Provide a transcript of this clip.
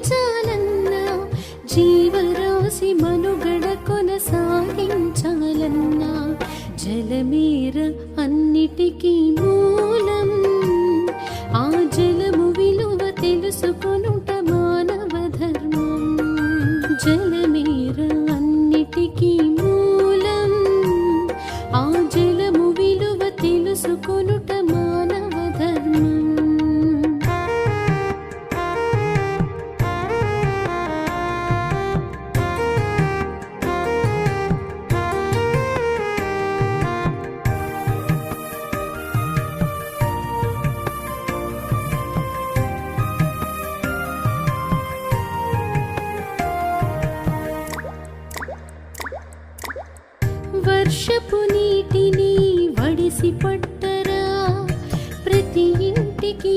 చాలన్నా జీవరాశి మనుగడ కొనసాగించాలన్నా జలమేర అన్నిటికీ మూలం. ఆ జలము విలువ తెలుసుకొనుట మానవ ధర్మం. జలమేర అన్నిటికీ మూలం. ఆ జలము విలువ తెలుసుకొనుట మానవ వర్షపు నీటిని వడిసి పట్టరా? ప్రతి ఇంటికి